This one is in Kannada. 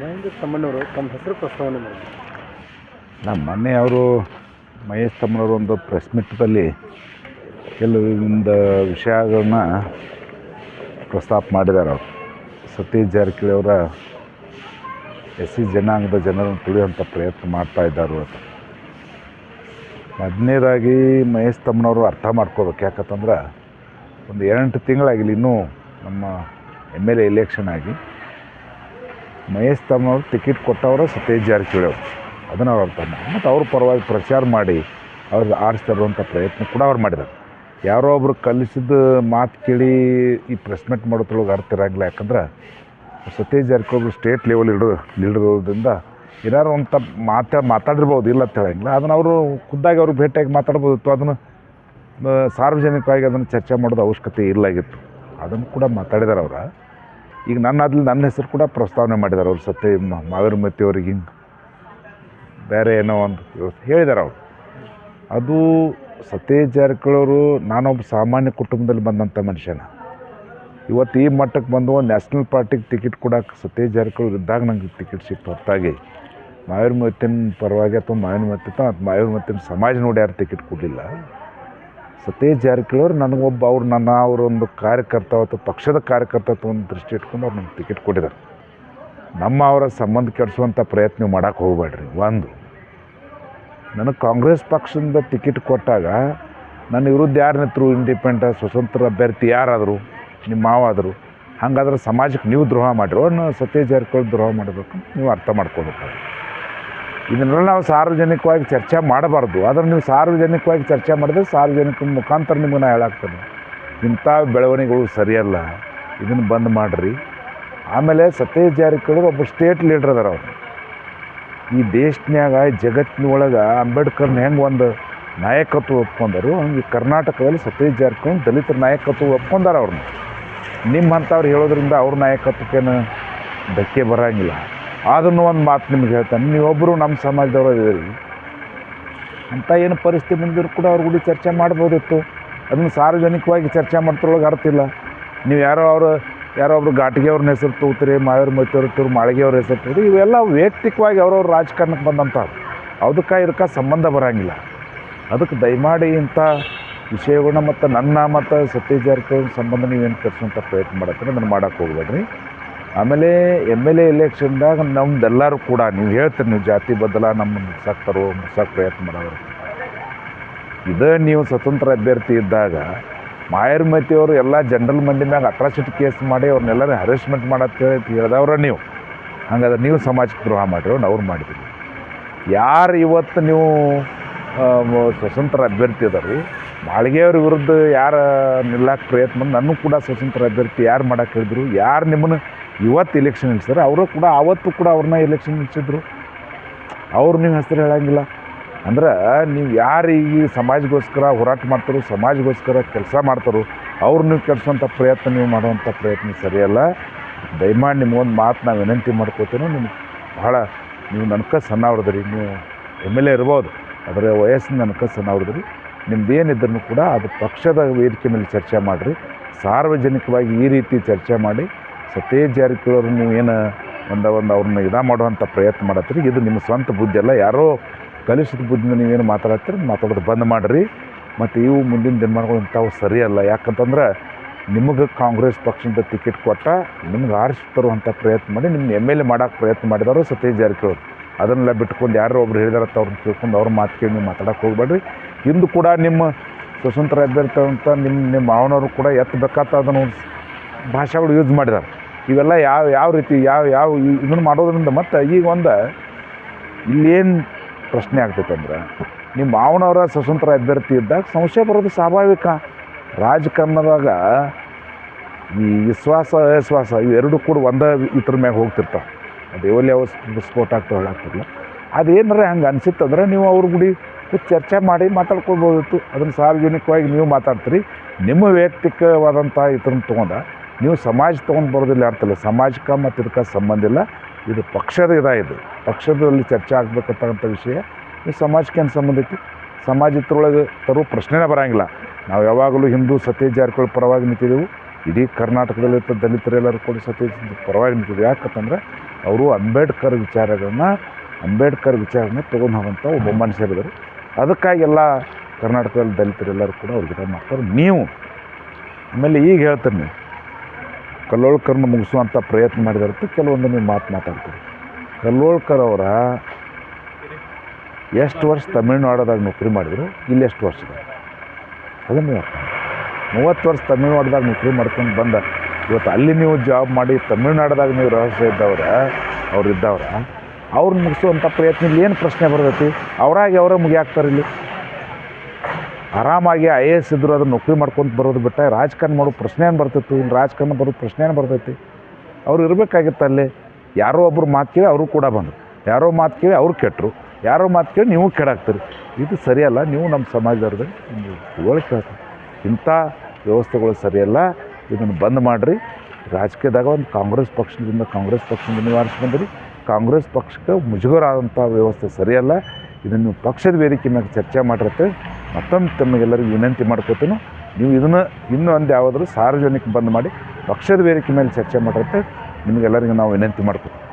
ಮಹೇಂದ್ರ ತಮ್ಮಣ್ಣವರು ತಮ್ಮ ಹೆಸರು ಪ್ರಸ್ತಾವನೆ ಮಾಡಿದ್ರು. ಅವರು ಮಹೇಶ್ ತಮ್ಮನವರು ಒಂದು ಪ್ರೆಸ್ ಮೀಟ್ದಲ್ಲಿ ಕೆಲವೊಂದು ವಿಷಯಗಳನ್ನ ಪ್ರಸ್ತಾಪ ಮಾಡಿದ್ದಾರೆ ಅವರು. ಸತೀಶ್ ಜಾರಕಿಹೊಳಿ ಅವರ ಎಸ್ ಸಿ ಜನಾಂಗದ ಜನರನ್ನು ತುಳಿಯುವಂಥ ಪ್ರಯತ್ನ ಮಾಡ್ತಾ ಇದ್ದಾರೆ ಅಂತ ಮೊದಲನೇದಾಗಿ ಮಹೇಶ್ ತಮ್ಮನವರು ಅರ್ಥ ಮಾಡ್ಕೋಬೇಕು. ಯಾಕಂತಂದ್ರೆ ಒಂದು ಎರಡು ತಿಂಗಳಾಗಿಲ್ಲ ಇನ್ನೂ ನಮ್ಮ ಎಂ ಎಲ್ ಎ ಎಲೆಕ್ಷನ್ ಆಗಿ ಮಹೇಶ್ ತಮ್ಮವ್ರು ಟಿಕೆಟ್ ಕೊಟ್ಟವರು ಸತೀಶ್ ಜಾರಕಿಹೊಳಿ ಅವರು. ಅದನ್ನು ಅವ್ರು ಅರ್ಥ ಮತ್ತು ಅವ್ರ ಪರವಾಗಿ ಪ್ರಚಾರ ಮಾಡಿ ಅವ್ರಿಗೆ ಆರಿಸ್ತರುವಂಥ ಪ್ರಯತ್ನ ಕೂಡ ಅವ್ರು ಮಾಡಿದ್ದಾರೆ. ಯಾರೋ ಒಬ್ರು ಕಲಿಸಿದ ಮಾತು ಕೇಳಿ ಈ ಪ್ರೆಸ್ ಮೀಟ್ ಮಾಡೋದ್ರೊಳಗೆ ಅರ್ಥ ಇರೋಂಗಿಲ್ಲ. ಯಾಕಂದ್ರೆ ಸತೀಶ್ ಜಾರಕಿಹೊಳಿ ಸ್ಟೇಟ್ ಲೆವೆಲ್ ಇಡೋ ಇರೋದ್ರಿಂದ ಏನಾರು ಅಂತ ಮಾತಾ ಮಾತಾಡಿರ್ಬೋದು, ಇಲ್ಲ ಅಂತ ಹೇಳಂಗಿಲ್ಲ. ಅದನ್ನು ಅವರು ಖುದ್ದಾಗಿ ಅವ್ರಿಗೆ ಭೇಟಿಯಾಗಿ ಮಾತಾಡ್ಬೋದಿತ್ತು ಅದನ್ನು ಸಾರ್ವಜನಿಕವಾಗಿ ಅದನ್ನು ಚರ್ಚೆ ಮಾಡೋದು ಅವಶ್ಯಕತೆ ಇಲ್ಲಾಗಿತ್ತು ಅದನ್ನು ಕೂಡ ಮಾತಾಡಿದಾರೆ ಅವ್ರು. ಈಗ ನನ್ನ ಅದ್ಲಿ ನನ್ನ ಹೆಸರು ಕೂಡ ಪ್ರಸ್ತಾವನೆ ಮಾಡಿದ್ದಾರೆ ಅವ್ರು ಸತ್ಯ ಮಾವೀರಮತಿ ಅವ್ರಿಗೆ ಹಿಂಗೆ ಬೇರೆ ಏನೋ ಒಂದು ವ್ಯವಸ್ಥೆ ಹೇಳಿದ್ದಾರೆ ಅವರು. ಅದು ಸತೀಶ್ ಜಾರಕಿಹೊಳಿ ನಾನೊಬ್ಬ ಸಾಮಾನ್ಯ ಕುಟುಂಬದಲ್ಲಿ ಬಂದಂಥ ಮನುಷ್ಯನ. ಇವತ್ತು ಈ ಮಟ್ಟಕ್ಕೆ ಬಂದು ನ್ಯಾಷನಲ್ ಪಾರ್ಟಿಗೆ ಟಿಕೆಟ್ ಕೊಡೋಕೆ ಸತೀಶ್ ಜಾರಕಿಹೊಳಿ ಇದ್ದಾಗ ನಂಗೆ ಟಿಕೆಟ್ ಸಿಕ್ತು ಹೊರತಾಗಿ. ಮಾವಿರಮತಿನ ಪರವಾಗಿ ಅಥವಾ ಮಾವಿರಮತಿ ಅಥವಾ ಮಾವಿರಮತಿನ ಸಮಾಜ ನೋಡಿ ಯಾರು ಟಿಕೆಟ್ ಕೊಡಲಿಲ್ಲ. ಸತೀಶ್ ಜಾರಕಿಹೊಳಿ ನನಗೊಬ್ಬ ಅವ್ರು ನನ್ನ ಅವರೊಂದು ಕಾರ್ಯಕರ್ತ ಅಥವಾ ಪಕ್ಷದ ಕಾರ್ಯಕರ್ತ ಒಂದು ದೃಷ್ಟಿ ಇಟ್ಕೊಂಡು ಅವ್ರು ನಮ್ಗೆ ಟಿಕೆಟ್ ಕೊಟ್ಟಿದ್ದಾರೆ. ನಮ್ಮ ಅವರ ಸಂಬಂಧ ಕೆಡಿಸುವಂಥ ಪ್ರಯತ್ನ ಮಾಡೋಕ್ಕೆ ಮಾಡೋಕೆ ಹೋಗಬೇಡ್ರಿ. ಒಂದು ನನಗೆ ಕಾಂಗ್ರೆಸ್ ಪಕ್ಷದಿಂದ ಟಿಕೆಟ್ ಕೊಟ್ಟಾಗ ನನ್ನ ವಿರುದ್ಧ ಯಾರು ನಿಂತರು ಇಂಡಿಪೆಂಡ ಸ್ವತಂತ್ರ ಅಭ್ಯರ್ಥಿ ಯಾರಾದರು, ನಿಮ್ಮ ಮಾವಾದರು, ಹಾಗಾದ್ರೆ ಸಮಾಜಕ್ಕೆ ನೀವು ದ್ರೋಹ ಮಾಡಿರೋ. ಸತೀಶ್ ಜಾರಕಿಹೊಳಿ ದ್ರೋಹ ಮಾಡಬೇಕು ನೀವು ಅರ್ಥ ಮಾಡ್ಕೋಬೇಕಾಗುತ್ತೆ ಇದನ್ನೆಲ್ಲ ನಾವು ಸಾರ್ವಜನಿಕವಾಗಿ ಚರ್ಚೆ ಮಾಡಬಾರ್ದು. ಆದರೆ ನೀವು ಸಾರ್ವಜನಿಕವಾಗಿ ಚರ್ಚೆ ಮಾಡಿದ್ರೆ ಸಾರ್ವಜನಿಕ ಮುಖಾಂತರ ನಿಮಗೆ ನಾ ಹೇಳಾಗ್ತೇನೆ ಇಂಥ ಬೆಳವಣಿಗೆಗಳು ಸರಿಯಲ್ಲ. ಇದನ್ನು ಬಂದ್ ಮಾಡಿರಿ. ಆಮೇಲೆ ಸತೀಶ್ ಜಾರಕಿಹೊಳಿ ಒಬ್ಬ ಸ್ಟೇಟ್ ಲೀಡ್ರ್ ಅದಾರ ಅವರು. ಈ ದೇಶನ್ಯಾಗ ಜಗತ್ತಿನೊಳಗೆ ಅಂಬೇಡ್ಕರ್ನ ಹೆಂಗೆ ಒಂದು ನಾಯಕತ್ವ ಒಪ್ಕೊಂಡರು, ಹಂಗೆ ಕರ್ನಾಟಕದಲ್ಲಿ ಸತೀಶ್ ಜಾರಕಿಹೊಳಿ ದಲಿತರ ನಾಯಕತ್ವ ಒಪ್ಕೊಂಡಾರ ಅವ್ರನ್ನ. ನಿಮ್ಮಂಥವ್ರು ಹೇಳೋದ್ರಿಂದ ಅವ್ರ ನಾಯಕತ್ವಕ್ಕೇನು ಧಕ್ಕೆ ಬರೋಂಗಿಲ್ಲ. ಅದನ್ನು ಒಂದು ಮಾತು ನಿಮ್ಗೆ ಹೇಳ್ತಾನೆ. ನೀವೊಬ್ಬರು ನಮ್ಮ ಸಮಾಜದವರು ಇದ್ದೀರಿ ಅಂಥ ಏನು ಪರಿಸ್ಥಿತಿ ಬಂದಿದ್ರು ಕೂಡ ಅವ್ರ ಗುಡಿ ಚರ್ಚೆ ಮಾಡ್ಬೋದಿತ್ತು. ಅದನ್ನು ಸಾರ್ವಜನಿಕವಾಗಿ ಚರ್ಚೆ ಮಾಡ್ತಿರೋಳಗೆ ಅರ್ಥ ಇಲ್ಲ. ನೀವು ಯಾರೋ ಅವರು, ಯಾರೋ ಒಬ್ರು ಘಾಟಿಗೆಯವ್ರನ್ನ ಹೆಸರು ತೂತ್ರಿ ಮಾವೇರ್ ಮೈತೂರು ಮಾಳಿಗೆಯವ್ರ ಹೆಸರು ತೂರಿ ಇವೆಲ್ಲ ವೈಯಕ್ತಿಕವಾಗಿ ಅವ್ರವ್ರ ರಾಜಕಾರಣಕ್ಕೆ ಬಂದಂಥವ್ರು. ಅದಕ್ಕೆ ಇದಕ್ಕೆ ಸಂಬಂಧ ಬರೋಂಗಿಲ್ಲ. ಅದಕ್ಕೆ ದಯಮಾಡಿ ಇಂಥ ವಿಷಯಗಳನ್ನ ಮತ್ತು ನನ್ನ ಮತ್ತು ಸತೀಶ್ ಜಾರಕಿಹೊಳಿ ಸಂಬಂಧ ನೀವೇನು ಕೆಡಿಸುವಂಥ ಪ್ರಯತ್ನ ಮಾಡತ್ತೀರಿ, ಅದನ್ನು ಮಾಡೋಕ್ಕೆ ಹೋಗ್ಬೇಡ್ರಿ. ಆಮೇಲೆ ಎಂ ಎಲ್ ಎ ಎಲೆಕ್ಷನ್ದಾಗ ನಮ್ದೆಲ್ಲರೂ ಕೂಡ, ನೀವು ಹೇಳ್ತೀರಿ ನೀವು ಜಾತಿ ಬದಲ ನಮ್ಮ ಮುಗ್ಸಕ್ಕೆ ತರೋ ಮುಗ್ಸಕ್ಕೆ ಪ್ರಯತ್ನ ಮಾಡೋರು. ಇದೇ ನೀವು ಸ್ವತಂತ್ರ ಅಭ್ಯರ್ಥಿ ಇದ್ದಾಗ ಮಾಯರ್ಮತಿಯವರು ಎಲ್ಲ ಜನರಲ್ ಮಂದಿ ಮ್ಯಾಗ ಅಟ್ರಾಸಿಟಿ ಕೇಸ್ ಮಾಡಿ ಅವ್ರನ್ನೆಲ್ಲರೂ ಹರೇಸ್ಮೆಂಟ್ ಮಾಡತ್ತೆ ಹೇಳಿದವ್ರ ನೀವು. ಹಂಗಾದ್ರೆ ನೀವು ಸಮಾಜಕ್ಕೆ ದ್ರೋಹ ಮಾಡಿರೋ ಅವ್ರು ಮಾಡಿದ್ರಿ. ಯಾರು ಇವತ್ತು ನೀವು ಸ್ವತಂತ್ರ ಅಭ್ಯರ್ಥಿ ಅದಾರು, ಮಾಳಿಗೆಯವ್ರ ವಿರುದ್ಧ ಯಾರು ನಿಲ್ಲಕ್ಕೆ ಪ್ರಯತ್ನ ನನಗೂ ಕೂಡ ಸ್ವತಂತ್ರ ಅಭ್ಯರ್ಥಿ ಯಾರು ಮಾಡೋಕ್ಕೆ ಹೇಳಿದ್ರು, ಯಾರು ನಿಮ್ಮನ್ನು ಇವತ್ತು ಇಲೆಕ್ಷನ್ ನಿಲ್ಸಿದ್ರೆ. ಅವರು ಕೂಡ ಅವತ್ತು ಕೂಡ ಅವ್ರನ್ನ ಎಲೆಕ್ಷನ್ ಇಳಿಸಿದ್ರು ಅವ್ರು ನೀವು ಹೆಸರು ಹೇಳಂಗಿಲ್ಲ. ಅಂದ್ರೆ ನೀವು ಯಾರು ಈ ಸಮಾಜಗೋಸ್ಕರ ಹೋರಾಟ ಮಾಡ್ತಾರೋ, ಸಮಾಜಗೋಸ್ಕರ ಕೆಲಸ ಮಾಡ್ತಾರೋ ಅವ್ರು ನೀವು ಕೆಡಿಸೋಂಥ ಪ್ರಯತ್ನ ನೀವು ಮಾಡುವಂಥ ಪ್ರಯತ್ನ ಸರಿಯಲ್ಲ ದಯಮಾಡಿ ಒಂದು ಮಾತು ನಾವು ವಿನಂತಿ ಮಾಡ್ಕೋತೀನೋ. ನಿಮ್ಗೆ ಬಹಳ ನೀವು ನನ್ಕ ಸಣ್ಣವ್ರದ್ರಿ. ನೀವು ಎಂ ಎಲ್ ಎ ಇರ್ಬೋದು. ಅದರ ವಯಸ್ಸಿನ ನನ್ಕ ಸಣ್ಣವ್ರದ್ರಿ. ನಿಮ್ದು ಏನಿದ್ರು ಕೂಡ ಅದು ಪಕ್ಷದ ವೇದಿಕೆ ಮೇಲೆ ಚರ್ಚೆ ಮಾಡಿರಿ. ಸಾರ್ವಜನಿಕವಾಗಿ ಈ ರೀತಿ ಚರ್ಚೆ ಮಾಡಿ. ಸತೀಶ್ ನೀವು ಏನು ಒಂದು ಒಂದು ಅವ್ರನ್ನ ಇದು ಮಾಡುವಂಥ ಪ್ರಯತ್ನ ಮಾಡತ್ತೀರಿ? ಇದು ನಿಮ್ಮ ಸ್ವಂತ ಬುದ್ಧಿ ಅಲ್ಲ. ಯಾರೋ ಕಲಿಸಿದ ಬುದ್ಧಿಯಿಂದ ನೀವೇನು ಮಾತಾಡತ್ತೀರಿ? ಮಾತಾಡೋದು ಬಂದ್ ಮಾಡಿರಿ. ಮತ್ತು ಇವು ಮುಂದಿನ ದಿನಮಾನಗಳು ಇಂಥವು ಸರಿಯಲ್ಲ ಯಾಕಂತಂದ್ರೆ ನಿಮಗೆ ಕಾಂಗ್ರೆಸ್ ಪಕ್ಷದಿಂದ ಟಿಕೆಟ್ ಕೊಟ್ಟ ನಿಮ್ಗೆ ಆರಿಸಿ ತರುವಂಥ ಪ್ರಯತ್ನ ಮಾಡಿ ನಿಮ್ಮ ಎಂ ಎಲ್ ಎ ಮಾಡೋಕ್ಕೆ ಪ್ರಯತ್ನ ಮಾಡಿದವರು ಸತೀಶ್ ಜಾರಕಿಹೊಳಿ. ಅದನ್ನೆಲ್ಲ ಬಿಟ್ಕೊಂಡು ಯಾರೋ ಒಬ್ರು ಹೇಳಿದಾರತ್ತ ಅವ್ರನ್ನ ತಿಳ್ಕೊಂಡು ಅವ್ರ ಮಾತು ಕೇಳಿ ನೀವು ಮಾತಾಡೋಕೆ ಹೋಗ್ಬೇಡ್ರಿ. ಇಂದು ಕೂಡ ನಿಮ್ಮ ಸ್ವತಂತ್ರ ಅಭ್ಯರ್ಥಿ ಅಂತ ನಿಮ್ಮ ನಿಮ್ಮ ಮಾವನವರು ಕೂಡ ಎತ್ತಬೇಕಾತ ಅದನ್ನು ಭಾಷೆಗಳು ಯೂಸ್ ಮಾಡಿದ್ದಾರೆ ಇವೆಲ್ಲ ಯಾವ ಯಾವ ರೀತಿ, ಯಾವ ಯಾವ ಇದನ್ನು ಮಾಡೋದ್ರಿಂದ ಮತ್ತು ಈಗ ಒಂದು ಇಲ್ಲೇನು ಪ್ರಶ್ನೆ ಆಗ್ತೈತೆ ಅಂದ್ರೆ ನಿಮ್ಮ ಮಾವನವರ ಸ್ವತಂತ್ರ ಅಭ್ಯರ್ಥಿ ಇದ್ದಾಗ ಸಂಶಯ ಬರೋದು ಸ್ವಾಭಾವಿಕ. ರಾಜಕಾರಣದಾಗ ಈ ವಿಶ್ವಾಸ, ಅವಿಶ್ವಾಸ ಇವೆರಡು ಕೂಡ ಒಂದೇ ಇದ್ರ ಮ್ಯಾಗ ಹೋಗ್ತಿರ್ತಾವೆ. ದೇವಲ್ಲಿ ಯಾವ ಸ್ಫೋಟ ಆಗ್ತಾವೆ ಹೇಳಾಗ್ತಿರಲ್ಲ ಅದೇನಾರ ಹಂಗೆ ಅನಿಸಿತ್ತಂದ್ರೆ ನೀವು ಅವ್ರ ಗುಡಿ ಚರ್ಚೆ ಮಾಡಿ ಮಾತಾಡ್ಕೊಳ್ಬೋದಿತ್ತು. ಅದನ್ನು ಸಾರ್ವಜನಿಕವಾಗಿ ನೀವು ಮಾತಾಡ್ತೀರಿ. ನಿಮ್ಮ ವೈಯಕ್ತಿಕವಾದಂಥ ಇದನ್ನು ತೊಗೊಂಡ ನೀವು ಸಮಾಜ ತೊಗೊಂಡು ಬರೋದಿಲ್ಲ ಅರ್ಥಲ್ಲ ಸಮಾಜಕ್ಕೆ ಮತ್ತು ಇದಕ್ಕೆ ಸಂಬಂಧ ಇಲ್ಲ. ಇದು ಪಕ್ಷದ ಇದ ಇದು. ಪಕ್ಷದಲ್ಲಿ ಚರ್ಚೆ ಆಗ್ಬೇಕಂತಕ್ಕಂಥ ವಿಷಯ. ಈ ಸಮಾಜಕ್ಕೆ ಏನು ಸಂಬಂಧ ಐತಿ? ಸಮಾಜ ಇದ್ರೊಳಗೆ ತರೋ ಪ್ರಶ್ನೆನೇ ಬರೋಂಗಿಲ್ಲ. ನಾವು ಯಾವಾಗಲೂ ಹಿಂದೂ ಸತ್ಯ ಜಾರಕಿಹೊಳಿ ಪರವಾಗಿ ನಿಂತಿದ್ದೆವು ಇಡೀ ಕರ್ನಾಟಕದಲ್ಲಿ ದಲಿತರೆಲ್ಲರೂ ಕೂಡ ಸತ್ಯ ಪರವಾಗಿ ನಿಂತಿದ್ದೆವು ಯಾಕಂತಂದರೆ ಅವರು ಅಂಬೇಡ್ಕರ್ ವಿಚಾರಗಳನ್ನ, ಅಂಬೇಡ್ಕರ್ ವಿಚಾರನ ತೊಗೊಂಡು ಹೋಗೋಂಥ ಒಬ್ಬ ಮನುಷ್ಯರಿದ್ದರು ಅದಕ್ಕಾಗಿ ಎಲ್ಲ ಕರ್ನಾಟಕದಲ್ಲಿ ದಲಿತರೆಲ್ಲರೂ ಕೂಡ ಅವ್ರಿಗೆ ಮಾಡ್ತಾರೆ. ನೀವು ಆಮೇಲೆ ಈಗ ಹೇಳ್ತೀನಿ. ಕಲ್ಲೋಳ್ಕರ್ನ ಮುಗಿಸುವಂಥ ಪ್ರಯತ್ನ ಮಾಡಿದಾರಂತ ಕೆಲವೊಂದು ನೀವು ಮಾತು ಮಾತಾಡ್ತೀರಿ. ಕಲ್ಲೋಳ್ಕರ್ ಅವರ ಎಷ್ಟು ವರ್ಷ ತಮಿಳ್ನಾಡದಾಗ ನೌಕರಿ ಮಾಡಿದ್ರು, ಇಲ್ಲಿ ಎಷ್ಟು ವರ್ಷ ಅದನ್ನು ನೀವು ಮೂವತ್ತು ವರ್ಷ ತಮಿಳ್ನಾಡ್ದಾಗ ನೌಕರಿ ಮಾಡ್ಕೊಂಡು ಬಂದ, ಇವತ್ತು ಅಲ್ಲಿ ನೀವು ಜಾಬ್ ಮಾಡಿ ತಮಿಳ್ನಾಡದಾಗ ನೀವು ರಹಸ್ಯ ಇದ್ದವ್ರ ಅವ್ರು ಇದ್ದವ್ರ ಅವ್ರನ್ನ ಮುಗಿಸುವಂಥ ಪ್ರಯತ್ನ ಇಲ್ಲಿ ಏನು ಪ್ರಶ್ನೆ ಬರ್ತೈತಿ? ಅವರಾಗಿ ಅವರೇ ಮುಗಿಯಾಕ್ತಾರೆ ಇಲ್ಲಿ ಆರಾಮಾಗಿ ಐ ಎ ಎಸ್ ಇದ್ದರು ಅದನ್ನು ನೌಕರಿ ಮಾಡ್ಕೊಂತ ಬರೋದು ಬಿಟ್ಟ ರಾಜಕಾರಣ ಮಾಡೋ ಪ್ರಶ್ನೆ ಏನು ಬರ್ತಿತ್ತು ಇನ್ನು ರಾಜಕಾರಣ ಬರೋ ಪ್ರಶ್ನೆ ಏನು ಬರ್ತೈತಿ. ಅವ್ರು ಇರಬೇಕಾಗಿತ್ತು ಅಲ್ಲಿ. ಯಾರೋ ಒಬ್ಬರು ಮಾತು ಕೇಳಿ ಅವರು ಕೂಡ ಬಂದರು. ಯಾರೋ ಮಾತು ಕೇಳಿ ಅವ್ರು ಕೆಟ್ಟರು ಯಾರೋ ಮಾತು ಕೇಳಿ ನೀವು ಕೆಡಾಕ್ತೀರಿ ಇದು ಸರಿಯಲ್ಲ, ನೀವು ನಮ್ಮ ಸಮಾಜದವ್ರದ್ದು ತಿಳುವಳಿಕೆ ಇಂಥ ವ್ಯವಸ್ಥೆಗಳು ಸರಿಯಲ್ಲ. ಇದನ್ನು ಬಂದ್ ಮಾಡಿರಿ. ರಾಜಕೀಯದಾಗ ಒಂದು ಕಾಂಗ್ರೆಸ್ ಪಕ್ಷದಿಂದ ಕಾಂಗ್ರೆಸ್ ಪಕ್ಷದಿಂದ ನಿವಾರಿಸಿ ಬಂದಿರಿ. ಕಾಂಗ್ರೆಸ್ ಪಕ್ಷಕ್ಕೆ ಮುಜುಗರ ಆದಂಥ ವ್ಯವಸ್ಥೆ ಸರಿಯಲ್ಲ. ಇದನ್ನು ಪಕ್ಷದ ವೇದಿಕೆ ಮ್ಯಾಗೆ ಚರ್ಚೆ ಮಾಡಿರುತ್ತೆ ಮತ್ತೊಮ್ಮೆ ತಮಗೆಲ್ಲರಿಗೂ ವಿನಂತಿ ಮಾಡ್ಕೋತೀನಿ, ನೀವು ಇದನ್ನು ಇನ್ನೂ ಒಂದು ಯಾವುದಾದ್ರೂ ಸಾರ್ವಜನಿಕ ಬಂದ್ ಮಾಡಿ ಪಕ್ಷದ ವೇದಿಕೆ ಮೇಲೆ ಚರ್ಚೆ ಮಾಡಿರುತ್ತೆ, ನಿಮಗೆಲ್ಲರಿಗೂ ನಾವು ವಿನಂತಿ ಮಾಡ್ಕೋತೀವಿ.